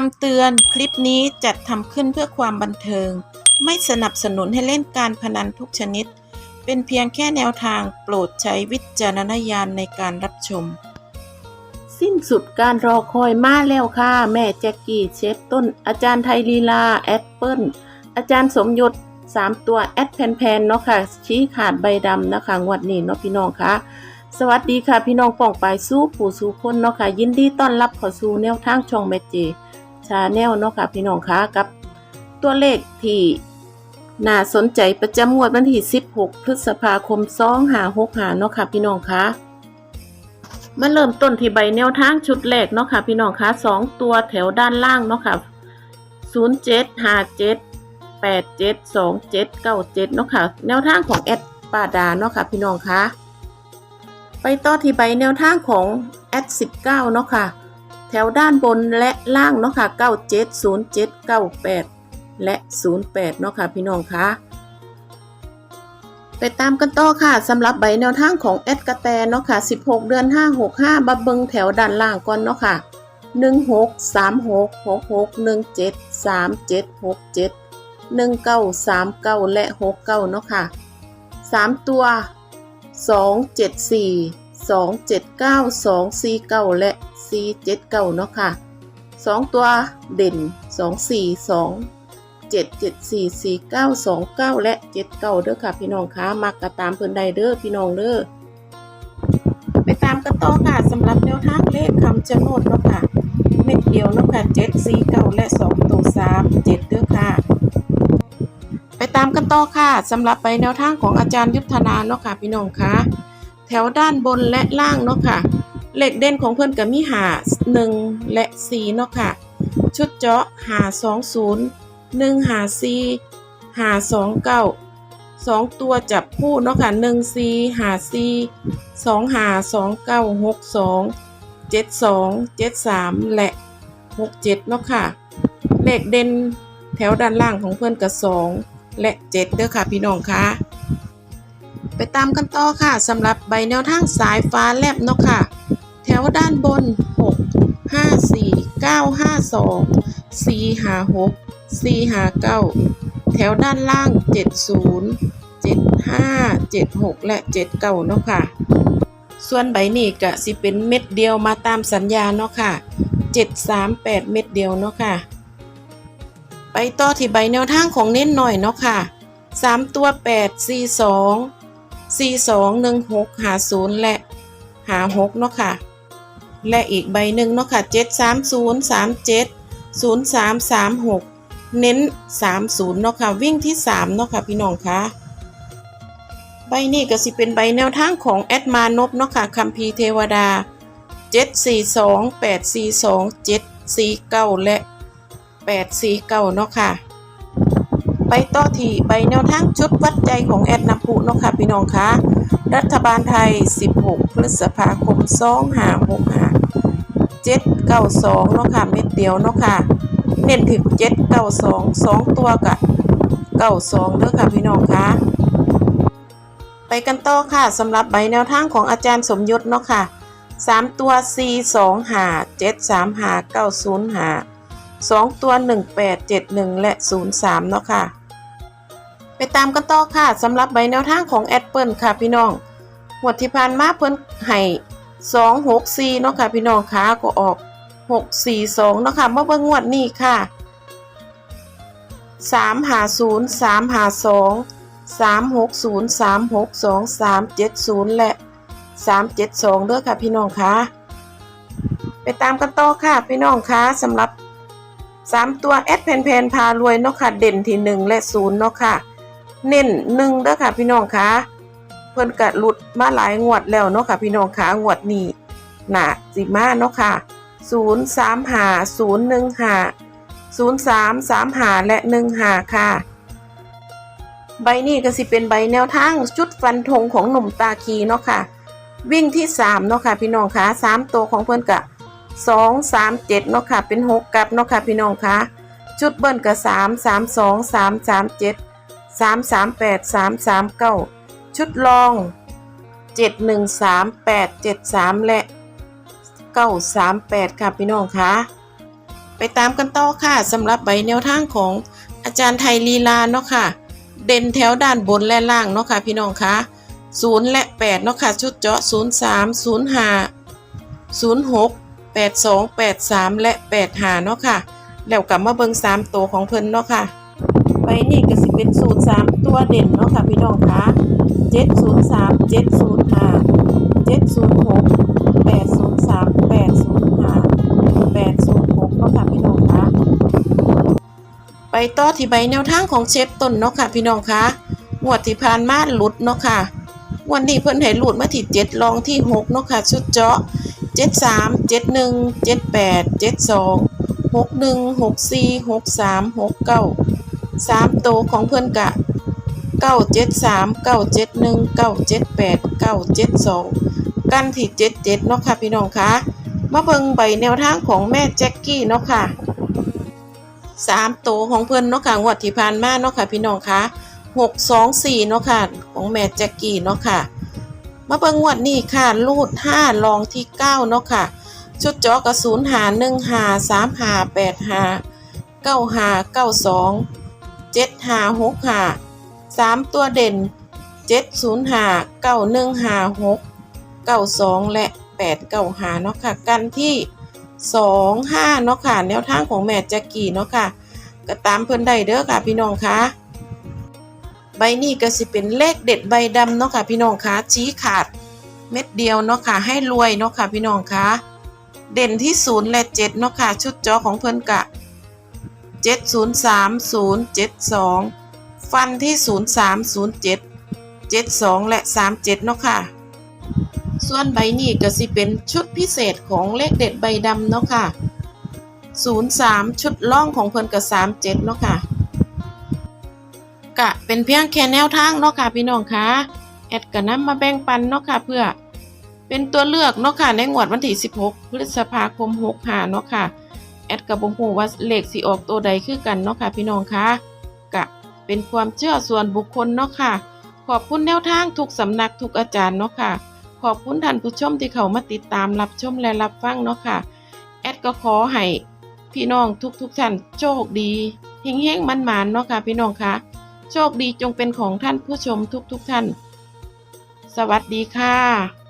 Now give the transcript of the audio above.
คำเตือนคลิปนี้จัดทำขึ้นเพื่อความบันเทิง ไม่สนับสนุนให้เล่นการพนันทุกชนิด เป็นเพียงแค่แนวทางโปรดใช้วิจารณญาณในการรับชม สิ้นสุดการรอคอยมาแล้วค่ะ แม่แจ็กกี้เชฟต้น อาจารย์ไทยลีลา แอดเปิลอาจารย์สมยศ3ตัวแอดแพนๆเนาะค่ะ ชี้ขาดใบดำนะคะงวดนี้เนาะพี่น้องคะสวัสดีค่ะพี่น้องป่องปายสู้ผู้สู้คนเนาะค่ะยินดีต้อนรับเข้าสู่แนวทางช่องแมเจ ชาแนลเนาะค่ะพี่น้องคะกับตัวเลขที่น่าสนใจประจำงวดวันที่ 16 พฤษภาคม 2565เนาะค่ะพี่น้องคะมาเริ่มต้นที่ใบแนวทางชุดแรกเนาะค่ะพี่น้องคะสองตัวแถวด้านล่างเนาะค่ะศูนย์เจ็ดห้าเจ็ดแปดเจ็ดสองเจ็ดเก้าเจ็ดเนาะค่ะ แนวทางของแอดปาดาเนาะค่ะพี่น้องคะไปต่อที่ใบแนวทางของแอดสิบเก้าเนาะค่ะ ถวด้านบนและล่างเนาะค่ะเก้าเจ็ดศูนย์เจ็ดเก้าและศูนย์แปดเนาะค่ะพี่น้องคะไปตามกันต่อค่ะสำหรับใบแนวทางของแอดกระแตเนาะค่ะ 16 เดือน 565บับเบิงแถวด้านล่างก่อนเนาะค่ะ 16 36 66 17 37 67 1939 และ 69 เนาะค่ะ 3 ตัว 274 279 249 และ 479 เนาะค่ะ 2 ตัวเด่น 242เจ็ดเจ็ดสี่สี่เก้าสองเก้าและเจ็ดเก้าเด้อค่ะ พี่น้องคะมักกะตามเพิ่นใดเด้อพี่น้องเด้อไปตามกันต่อค่ะสำหรับแนวทางเลขคำชะโนดเนาะค่ะ เม็ดเดียวเนาะค่ะเจ็ดสี่เก้าและสองตัวสามเจ็ดเด้อค่ะ ไปตามกันต่อค่ะสำหรับไปแนวทางของอาจารย์ยุทธนาเนาะค่ะ พี่น้องคะ วด้านบนและล่างเนาะค่ะ เหลขเด่นของเพิ่อนก็มีหาหนึ่งและสี่เนาะค่ะ ชุดเจาะหาสองศูนย์หนึ่งหาซีหาสองเก้าสองตัวจับคู่เนาะค่ะหนึ่งซีหาซีสองหาสองเก้าหกสองเจ็ดสองเจ็ดสามและหกเจ็ดเนาะค่ะ เลขเด่นแถวด้านล่างของเพื่อนกับสองและเจ็ดเด้อค่ะพี่น้องค่ะ ไปตามกันต่อค่ะสำหรับใบแนวทางสายฟ้าแลบเนาะค่ะ แถวด้านบนหกห้าสี่เก้าห้าสองซีหกซีเก้าแถวด้านล่างเจ็ดศูนย์เจ็ดห้าเจ็ดหกและเจ็ดเก้าเนาะค่ะ ส่วนใบนี้ก็สิเป็นเม็ดเดียวมาตามสัญญาเนาะค่ะเจ็ดสามแปดเม็ดเดียวเนาะค่ะ ไปต่อที่ใบแนวทางของเน้นหน่อยเนาะค่ะสามตัวแปด สี่สองหนึ่งหกหาศูนย์และหาหกเนาะค่ะ และอีกใบหนึ่งเนาะค่ะเจ็ดสามศูนย์สามเจ็ด0336 เน้น 30 เนาะค่ะ วิ่งที่ 3 เนาะค่ะ พี่น้องคะใบนี้ก็สิเป็นใบแนวทางของแอดมานพเนาะค่ะคัมภีเทวดา 742 842 749 และ 849 เนาะค่ะ ต่อที่ใบแนวทางชุดวัดใจของแอดนำพุเนาะค่ะพี่น้องคะรัฐบาลไทย 16 พฤษภาคม 2565เจ็ดเก้าสองเนาะค่ะเม็ดเดียวเนาะค่ะเน้นถึงเจ็ดเก้าสองสองตัวกับเก้าสองเด้อค่ะพี่น้องคะไปกันต่อค่ะสำหรับใบแนวทางของอาจารย์สมยศเนาะค่ะสามตัวสี่สองหาเจ็ดสามหาเก้าศูนย์หาสองตัวหนึ่งแปดเจ็ดหนึ่งและศูนย์สามเนาะค่ะ ตามกันต่อค่ะสำหรับใบแนวทางของแอดเปิลค่ะพี่น้องหวดที่ผ่านมาเพิ่นให้สองหกสี่เนาะค่ะพี่น้องคะก็ออกหกสี่สองเนาะค่ะเมื่อเบิ่งงวดนี้ค่ะสามหาศูนย์สามหาสองสามหกศูนย์สามหกสองสามเจ็ดศูนย์และสามเจ็ดสองเด้อค่ะพี่น้องคะไปตามกันต่อค่ะพี่น้องคะสำหรับสามตัวแอดเพนเพนพารวยเนาะค่ะเด่นที่หนึ่งและศูนย์เนาะค่ะ เน้นหนึ่งเด้อค่ะพี่น้องคะเพิ่นกะหลุดมาหลายงวดแล้วเนาะค่ะพี่น้องขางวดนี้หนาสิมาเนาะค่ะศูนย์สามหาศูนย์หนึ่งหาศูนย์สามสามหาและหนึ่งหาค่ะ ใบนี้ก็สิเป็นใบแนวทางชุดฟันธงของหนุ่มตาคีเนาะค่ะ วิ่งที่สามเนาะค่ะพี่น้องคะสามตัวของเพิ่อนกะสองสามเจ็ดเนาะค่ะเป็นหกกับเนาะค่ะพี่น้องคะชุดเบิ้ลกะสามสามสองสามสามเจ็ด สามสามแปดสามสามเก้าชุดรอง 713 873 และ 938 ค่ะพี่น้องคะไปตามกันต่อค่ะสำหรับใบแนวทางของอาจารย์ไทยลีลาเนาะค่ะ เด่นแถวด้านบนและล่างเนาะค่ะพี่น้องคะ0 และ8เนาะค่ะชุดเจาะ 03 05 06 82 83 และ85เนาะค่ะ แล้วกลับมาเบิง3ตัวของเพิ่นเนาะค่ะ ไปนี่ก็สิเป็นสูตร3ตัวเด่นเนาะค่ะพี่น้องคะ703 705 706 803 805 806เจ็ดศูนาะค่ะพี่น้องคะไปต่อที่ใบแนวทางของเชฟต้นเนาะค่ะพี่น้องคะงวดที่ผ่านมาหลุดเนาะค่ะวันนี้เพิ่นให้หลุดมาที่เจ็ดลองที่หกเนาะค่ะชุดเจาะเจ็ดสามเจ็ดหนึ่งเจ็ดแปดเจ็ดสองหกหนึ่งหกสี่หกสามหกเก้า สามโตวของเพิ่อนกะเก้าเจ็ดสามเก้าเจ็ดหนึ่งเก้าเจ็ดแปดเก้าเจ็ดสองกันที่เจ็ดเจ็ดเนาะค่ะพี่น้องคะมาเบิ่งใบแนวทางของแม่แจ็คกี้เนาะค่ะสามโตวของเพิ่อนเนาะค่ะงวดที่ผ่านมาเนาะค่ะพี่น้องคะหกสองสี่เนาะค่ะของแม่แจ็กกี้เนาะค่ะมาเบิ่งงวดนี้ค่ะรูดห้าลองที่เก้าเนาะค่ะชุดเจอกระสุนหาหนึ่งหาสามหาแปดหาเก้าหาเก้าสอง เจ็ดหาหกหาสามตัวเด่นเจ็ดศูนย์หาเก้าหนึ่งหาหกเก้าสองและแปดเก้าหาเนาะค่ะ กันที่สองห้าเนาะค่ะ แนวทางของแม่แจ็กกี้เนาะค่ะ ก็ตามเพิ่นได้เด้อค่ะพี่น้องคะใบนี้ก็สิเป็นเลขเด็ดใบดำเนาะค่ะพี่น้องคะชี้ขาดเม็ดเดียวเนาะค่ะให้รวยเนาะค่ะพี่น้องคะเด่นที่ศูนย์และเจ็ดเนาะค่ะชุดจอของเพิ่นกะ เจ็ดศูนย์สามศูนย์เจ็ดสองฟันที่ศูนย์สามศูนย์เจ็ดเจ็ดสองและสามเจ็ดเนาะค่ะ ส่วนใบนี้ก็สิเป็นชุดพิเศษของเลขเด็ดใบดำเนาะค่ะ 03 ชุดล่องของเพิ่นก็37 เนาะค่ะกะเป็นเพียงแค่แนวทางเนาะค่ะพี่น้องคะแอดก็นำมาแบ่งปันเนาะค่ะเพื่อเป็นตัวเลือกเนาะค่ะในงวดวันที่ 16 พฤษภาคม 65 เนาะค่ะ ดก็บ่ฮู้ว่าเลขสิออกตัวใดคือกันเนาะค่ะพี่น้องคะกะเป็นความเชื่อส่วนบุคคลเนาะค่ะ ขอบคุณแนวทางทุกสำนักทุกอาจารย์เนาะค่ะ ขอบคุณท่านผู้ชมที่เขามาติดตามรับชมและรับฟังเนาะค่ะ แอดก็ขอให้พี่น้องทุกๆท่านโชคดีเฮงๆมันๆเนาะค่ะพี่น้องคะโชคดีจงเป็นของท่านผู้ชมทุกๆท่าน สวัสดีค่ะ